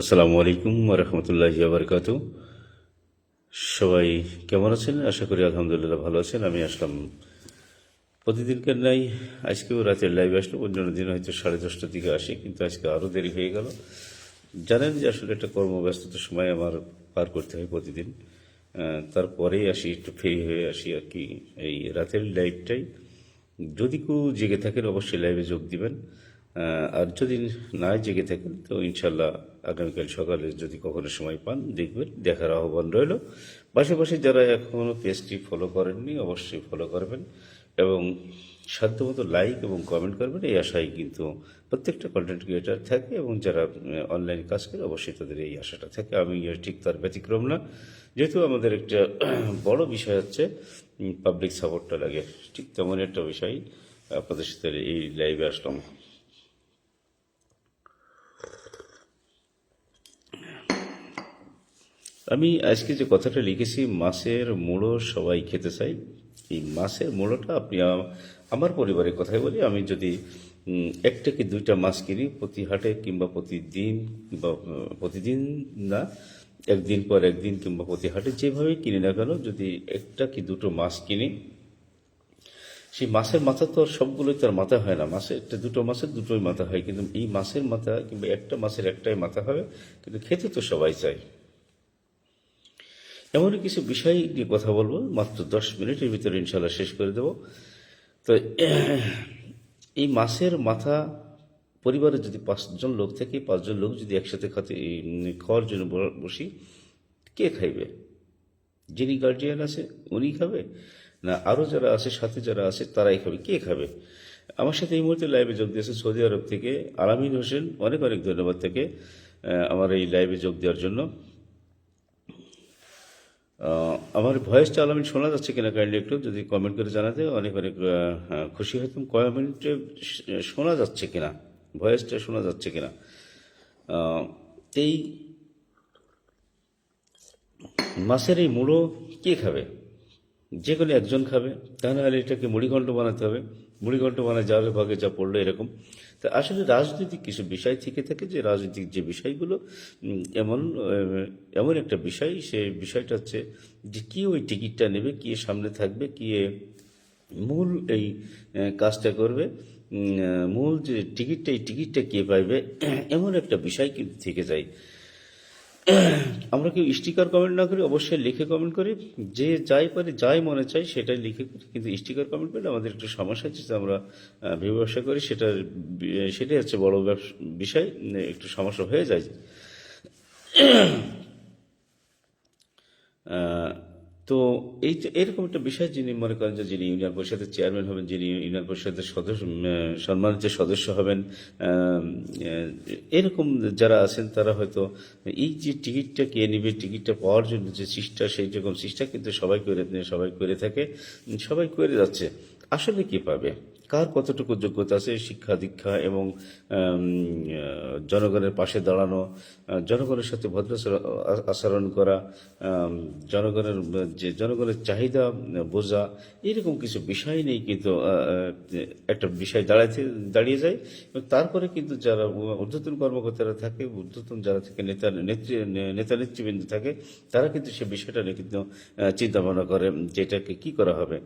আসসালামু আলাইকুম রহমতুল্লাহ বারকাত সবাই কেমন আছেন? আশা করি আলহামদুলিল্লাহ ভালো আছেন। আমি আসলাম প্রতিদিনকার নাই আজকেও রাতের লাইভে আসলো। অন্যান্য দিন হয়তো সাড়ে দশটার দিকে আসি, কিন্তু আজকে আরও দেরি হয়ে গেল। জানেন যে আসলে একটা কর্মব্যস্ততার সময় আমার পার করতে হয় প্রতিদিন। তারপরেই আসি, একটু ফ্রি হয়ে আসি আর কি। এই রাতের লাইভটাই যদি কেউ জেগে থাকেন, অবশ্যই লাইভে যোগ দিবেন। আর যদি না জেগে থাকেন, তো ইনশাল্লাহ আগামীকাল সকালে যদি কখনো সময় পান, দেখবেন, দেখার আহ্বান রইল। পাশাপাশি যারা এখনও পেজটি ফলো করেননি, অবশ্যই ফলো করবেন এবং সাধ্যমতো লাইক এবং কমেন্ট করবেন। এই আশাই কিন্তু প্রত্যেকটা কন্টেন্ট ক্রিয়েটার থাকে এবং যারা অনলাইন কাজ করে, অবশ্যই তাদের এই আশাটা থাকে। আমি ঠিক তার ব্যতিক্রম না। যেহেতু আমাদের একটা বড় বিষয় হচ্ছে পাবলিক সাপোর্টটা লাগে। ঠিক তেমন একটা বিষয় আপনাদের সাথে এই লাইভে আসলাম। আমি আজকে যে কথাটা লিখেছি, মাছের মুড়ো সবাই খেতে চাই এই মাছের মুড়োটা আপনি আমার পরিবারের কথাই বলি, আমি যদি একটা কি দুইটা মাছ কিনি প্রতি হাটে কিংবা প্রতিদিন কিংবা প্রতিদিন না, একদিন পর একদিন কিংবা প্রতি হাটে যেভাবে কিনি না কেন, যদি একটা কি দুটো মাছ কিনি, সেই মাছের মাথা তো আর সবগুলোই তো আর মাথা হয় না। মাছের একটা দুটো মাছের দুটোই মাথা হয়, কিন্তু এই মাছের মাথা কিংবা একটা মাছের একটাই মাথা হবে, কিন্তু খেতে তো সবাই চায়। এমন কিছু বিষয় নিয়ে কথা বলব, মাত্র দশ মিনিটের ভিতরে ইনশাল্লাহ শেষ করে দেব। তো, এই মাছের মাথা পরিবারে যদি পাঁচজন লোক থাকে, পাঁচজন লোক যদি একসাথে খাতে খাওয়ার জন্য বসি, কে খাইবে? যিনি গার্জিয়ান আছে, উনি খাবে? না আরও যারা আছে, সাথে যারা আছে, তারাই খাবে। কে খাবে? আমার সাথে এই মুহূর্তে লাইভে যোগ দিয়েছে সৌদি আরব থেকে আলামিন হোসেন। অনেক অনেক ধন্যবাদ থেকে আমার এই লাইভে যোগ দেওয়ার জন্য। আমার ভয়েসটা আলামিন শোনা যাচ্ছে কিনা কাইন্ডলি একটু, যদি কমেন্ট করে জানাতে অনেক অনেক খুশি হতাম কয় মিনিটে শোনা যাচ্ছে কিনা? ভয়েসটা শোনা যাচ্ছে কিনা? এই মাছের এই মুড়ো কে খাবে? যে কোনো একজন খাবে। তা নাহলে এটাকে মুড়িঘণ্ট বানাতে হবে। মুড়িঘণ্ট বানায় যার ভাগে যা পড়ল এরকম। তা আসলে রাজনৈতিক কিছু বিষয় থেকে থাকে যে রাজনৈতিক যে বিষয়গুলো এমন এমন একটা বিষয়, সে বিষয়টা হচ্ছে যে কি ওই টিকিটটা নেবে, কি সামনে থাকবে, কে মূল এই কাজটা করবে মূল যে টিকিটটা, এই টিকিটটা কে পাইবে, এমন একটা বিষয় কিন্তু থেকে যায়। আমরা কেউ স্টিকার কমেন্ট না করি অবশ্যই লিখে কমেন্ট করি। যে যাই পারে, যাই মনে চাই সেটাই লিখে করি। কিন্তু স্টিকার কমেন্ট করলে আমাদের একটু সমস্যা হচ্ছে যে আমরা ব্যবসা করি, সেটার সেটাই হচ্ছে বড় বিষয় একটু সমস্যা হয়ে যায় তো এই এরকম একটা বিষয় যিনি মনে করেন যে যিনি ইউনিয়ন পরিষদের চেয়ারম্যান হবেন, যিনি ইউনিয়ন পরিষদের সদস্য সম্মানিত সদস্য হবেন এরকম যারা আছেন তারা হয়তো এই যে টিকিটটা কে নিবে, টিকিটটা পাওয়ার জন্য যে চেষ্টা, সেই রকম চেষ্টা কিন্তু সবাই করে সবাই করে থাকে, সবাই করে যাচ্ছে। আসলে কি পাবে? কার কতটুকু যোগ্যতা আছে শিক্ষা দীক্ষা এবং জনগণের পাশে দাঁড়ানো জনগণের সাথে ভদ্র আচরণ- করা জনগণের, যে জনগণের চাহিদা, বোঝা, এরকম কিছু বিষয় নেই কিন্তু একটা বিষয় দাঁড়াইতে, দাঁড়িয়ে যায়। এবং তারপরে কিন্তু যারা ঊর্ধ্বতন কর্মকর্তারা থাকে, ঊর্ধ্বতন যারা থেকে নেতা, নেত্রী, নেতা নেতৃবৃন্দ থাকে, তারা কিন্তু সে বিষয়টা নিয়ে কিন্তু চিন্তা ভাবনা করে যে এটাকে কী করা হবে।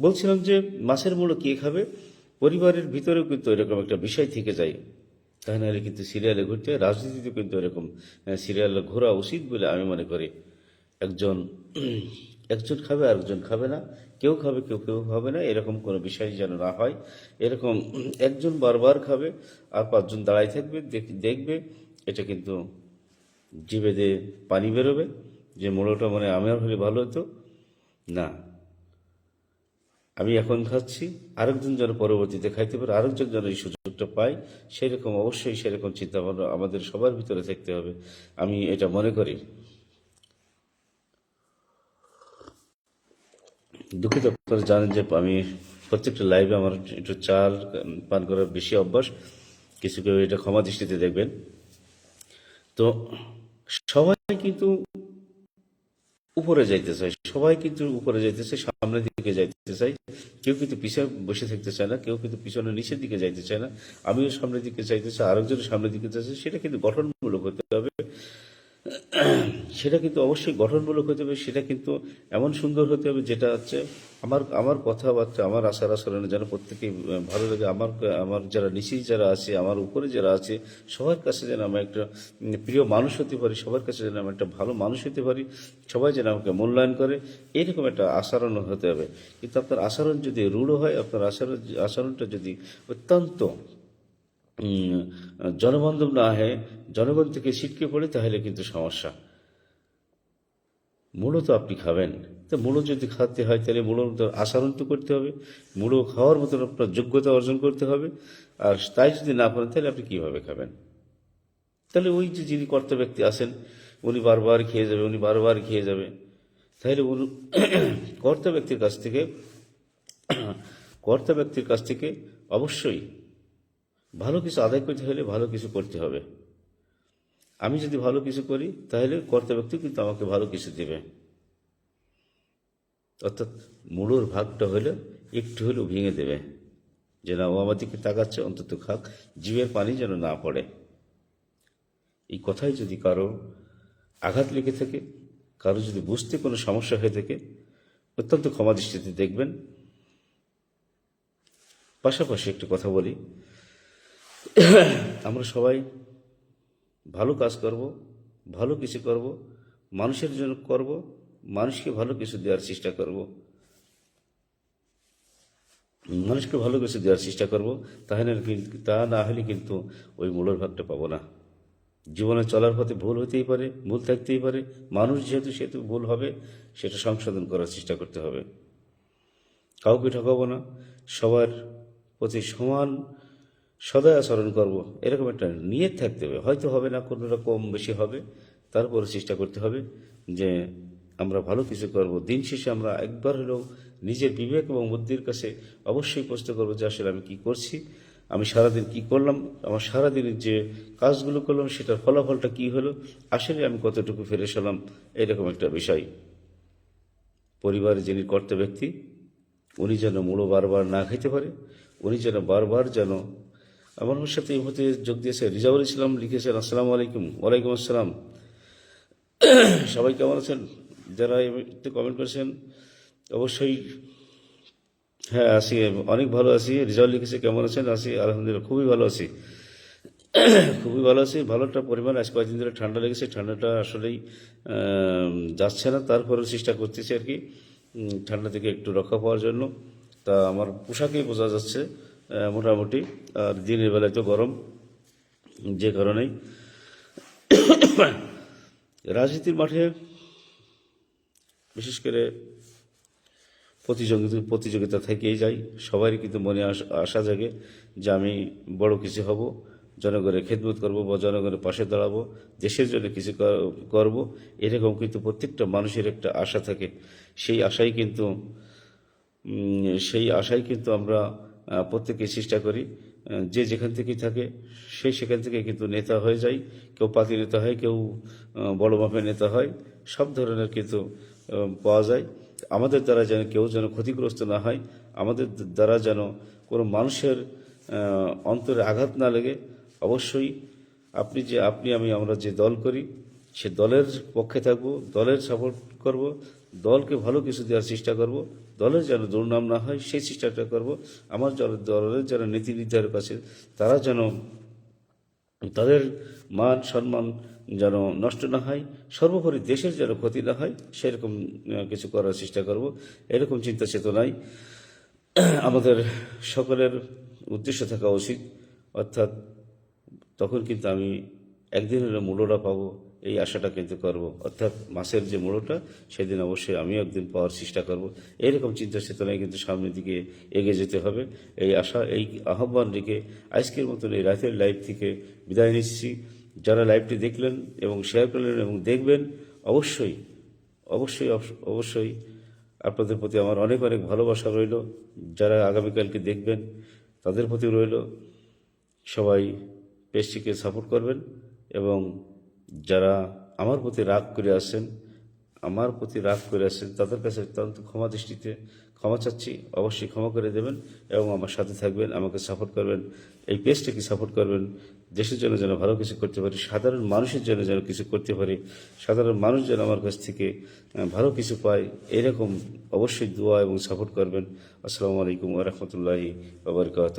বলছিলাম যে মাছের মূল্য কে খাবে? পরিবারের ভিতরেও কিন্তু এরকম একটা বিষয় থেকে যায়। তা নাহলে কিন্তু সিরিয়ালে ঘুরতে। রাজনীতিতে কিন্তু এরকম সিরিয়ালে ঘোরা উচিত বলে আমি মনে করি। একজন একজন খাবে আর একজন খাবে না। কেউ খাবে, কেউ কেউ খাবে না। এরকম কোনো বিষয় যেন না হয়। এরকম একজন বারবার খাবে আর পাঁচজন দাঁড়াই থাকবে দেখবে, এটা কিন্তু জিভে পানি বেরোবে। যে মোড়োটা মানে আমার হলে ভালো হতো, না। আমি এখন খাচ্ছি, আরেকজন যেন পরবর্তীতে খাইতে পারে, আরেকজন যেন এই সুযোগটা পায়, সেরকম, অবশ্যই সেরকম চিন্তা ভাবনা আমাদের সবার ভিতরে থাকতে হবে। আমি এটা মনে করি। দুঃখিত, আপনারা জানেন যে আমি প্রত্যেকটা লাইভে আমার একটু চাল পান করার বেশি অভ্যাস, কিছু কেউ এটা ক্ষমা দৃষ্টিতে দেখবেন। তো সবাই কিন্তু উপরে যাইতে চাই সবাই কিন্তু উপরে যাইতে চাই সামনের দিকে যাইতে চাই কেউ কিন্তু পিছনে বসে থাকতে চায় না, কেউ কিন্তু পিছনে নিচের দিকে যাইতে চায় না। আমিও সামনের দিকে যাইতে চাই, আরেকজন সামনের দিকে যাচ্ছে, সেটা কিন্তু গঠনমূলক হতে হবে। সেটা কিন্তু অবশ্যই গঠনমূলক হতে হবে, সেটা কিন্তু এমন সুন্দর হতে হবে যেটা হচ্ছে আমার আমার কথাবার্তা, আমার আশার আচরণে যেন প্রত্যেকেই ভালো লাগে। আমার আমার যারা নিচেই যারা আছে, আমার উপরে যারা আছে, সবার কাছে যেন আমি একটা প্রিয় মানুষ হতে পারি, সবার কাছে যেন আমি একটা ভালো মানুষ হতে পারি, সবাই যেন আমাকে মূল্যায়ন করে, এরকম একটা আচরণ হতে হবে। কিন্তু আপনার আচরণ যদি রূঢ় হয়, আপনার আচরণ, আচরণটা যদি অত্যন্ত জনবান্ধব না হয় জনগণ থেকে ছিটকে পড়ে, তাহলে কিন্তু সমস্যা। মূলো তো আপনি খাবেন। তো মূলো যদি খাতে হয়, তাহলে মূলোর মতো আচরণ তো করতে হবে। মূলো খাওয়ার মতন আপনার যোগ্যতা অর্জন করতে হবে। আর তাই যদি না করেন, তাহলে আপনি কীভাবে খাবেন? তাহলে ওই যে যিনি কর্তা ব্যক্তি আছেন, উনি বারবার খেয়ে যাবে, উনি বারবার খেয়ে যাবে। তাহলে উনি কর্তা ব্যক্তির কাছ থেকে, কর্তা ব্যক্তির কাছ থেকে অবশ্যই ভালো কিছু আদায় করতে হলে ভালো কিছু করতে হবে। আমি যদি ভালো কিছু করি, তাহলে কর্তা ব্যক্তি কিন্তু আমাকে ভালো কিছু দেবে। অর্থাৎ মূলর ভাগটা হলে, একটু হলেও ভেঙে দেবে। যে না ও আমার দিকে তাকাচ্ছে অন্তত খাক, জীবের পানি যেন না পড়ে। এই কথাই যদি কারও আঘাত লেগে থাকে, কারও যদি বুঝতে কোনো সমস্যা হয়ে থাকে, অত্যন্ত ক্ষমা দৃষ্টিতে দেখবেন। পাশাপাশি একটু কথা বলি আমরা সবাই ভালো কাজ করব, ভালো কিছু করব, মানুষের জন্য করব, মানুষকে ভালো কিছু দেওয়ার চেষ্টা করব। মানুষকে ভালো কিছু দেওয়ার চেষ্টা করব তাহলে তা না হলে কিন্তু ওই মূলর ভাগটা পাবো না। জীবনে চলার পথে ভুল হতেই পারে, ভুল থাকতেই পারে। মানুষ যেহেতু সেহেতু ভুল হবে, সেটা সংশোধন করার চেষ্টা করতে হবে। কাউকে ঠকাবো না, সবার প্রতি সমান সদয় আচরণ করব, এরকম একটা নিয়ত থাকতে হবে। হয়তো হবে না, কোনোটা কম বেশি হবে। তারপরে চেষ্টা করতে হবে যে আমরা ভালো কিছু করব। দিন শেষে আমরা একবার হলেও নিজের বিবেক এবং বুদ্ধির কাছে অবশ্যই প্রশ্ন করব যে, আসলে আমি কি করছি? আমি সারাদিন কি করলাম? আমার সারাদিনের যে কাজগুলো করলাম, সেটার ফলাফলটা কি হলো? আসলে আমি কতটুকু ফেরে সালাম এরকম একটা বিষয়। পরিবারে যিনি কর্তা ব্যক্তি, উনি যেন মূল বারবার না খেতে পারে, উনি যেন বারবার যেন আমার সাথে এই মুহূর্তে যোগ দিয়েছে। রিজাউল ইসলাম লিখেছেন, আসসালামু আলাইকুম, ওয়ালাইকুম আসসালাম। সবাই কেমন আছেন? যারা এতে কমেন্ট করেছেন, অবশ্যই হ্যাঁ আছি। অনেক ভালো আছি। রিজাউল লিখেছে, কেমন আছেন? আছি, আলহামদুলিল্লাহ, খুবই ভালো আছি। খুবই ভালো আছি। ভালো একটা পরিমাণ, আজ কয়েকদিন ধরে ঠান্ডা লেগেছে। ঠান্ডাটা আসলেই যাচ্ছে না। তারপরেও চেষ্টা করতেছি আর কি ঠান্ডা থেকে একটু রক্ষা পাওয়ার জন্য। তা আমার পোশাকেই বোঝা যাচ্ছে। মোটামুটি, আর দিনের বেলায় তো গরম, যে কারণেই। রাজনীতির মাঠে বিশেষ করে প্রতিযোগিতা প্রতিযোগিতা থেকেই যাই, সবারই কিন্তু মনে আশা জাগে যে আমি বড় কিছু হব, জনগণের খেদমত করব বা জনগণের পাশে দাঁড়াবো, দেশের জন্য কিছু কর- করব, এরকম কিন্তু প্রত্যেকটা মানুষের একটা আশা থাকে। সেই আশাই কিন্তু সেই আশাই কিন্তু আমরা প্রত্যেকে চেষ্টা করি যে যেখান থেকেই থাকে সেই সেখান থেকে কিন্তু নেতা হয়ে যায়। কেউ পাতি নেতা হয়, কেউ বড় মাপের নেতা হয়। সব ধরনের কিন্তু পাওয়া যায়। আমাদের দ্বারা যেন কেউ যেন ক্ষতিগ্রস্ত না হয়, আমাদের দ্বারা যেন কোনো মানুষের অন্তরে আঘাত না লেগে, অবশ্যই আপনি যে, আপনি আমি আমরা যে দল করি, সে দলের পক্ষে থাকব, দলের সাপোর্ট করব দলকে ভালো কিছু দেওয়ার চেষ্টা করব। দলের যেন দুর্নাম না হয়, সেই চেষ্টাটা করব। আমার দলের যারা নীতি নির্ধারক আছে তারা যেন তাদের মান, সম্মান যেন নষ্ট না হয়, সর্বোপরি দেশের যেন ক্ষতি না হয়, সেরকম কিছু করার চেষ্টা করব। এরকম চিন্তা চেতনায় আমাদের সকলের উদ্দেশ্য থাকা উচিত। অর্থাৎ তখন কিন্তু আমি একদিন হলে মূল্যটা পাবো, এই আশাটা কিন্তু করব। অর্থাৎ মাসের যে মূল্যটা সেদিন অবশ্যই আমিও একদিন পাওয়ার চেষ্টা করব। এইরকম চিন্তা চেতনায় কিন্তু সামনের দিকে এগিয়ে যেতে হবে। এই আশা, এই আহ্বান রেখে আজকের মতন এই রাতের লাইভ থেকে বিদায় নিচ্ছি। যারা লাইভটি দেখলেন এবং শেয়ার করলেন এবং দেখবেন, অবশ্যই অবশ্যই অবশ্য- অবশ্যই আপনাদের প্রতি আমার অনেক অনেক ভালোবাসা রইল। যারা আগামীকালকে দেখবেন, তাদের প্রতি রইল। সবাই পেস্টিকে সাপোর্ট করবেন। এবং যারা আমার প্রতি রাগ করে আসছেন আমার প্রতি রাগ করে আছেন তাদের কাছে অত্যন্ত ক্ষমা দৃষ্টিতে ক্ষমা চাচ্ছি। অবশ্যই ক্ষমা করে দেবেন এবং আমার সাথে থাকবেন, আমাকে সাপোর্ট করবেন, এই পেজটাকে সাপোর্ট করবেন। দেশের জন্য যেন ভালো কিছু করতে পারি, সাধারণ মানুষের জন্য যেন কিছু করতে পারি, সাধারণ মানুষ যেন আমার কাছ থেকে ভালো কিছু পায়, এরকম অবশ্যই দোয়া এবং সাপোর্ট করবেন। আসসালামু আলাইকুম ওরহমতুল্লাহি বাবরকাত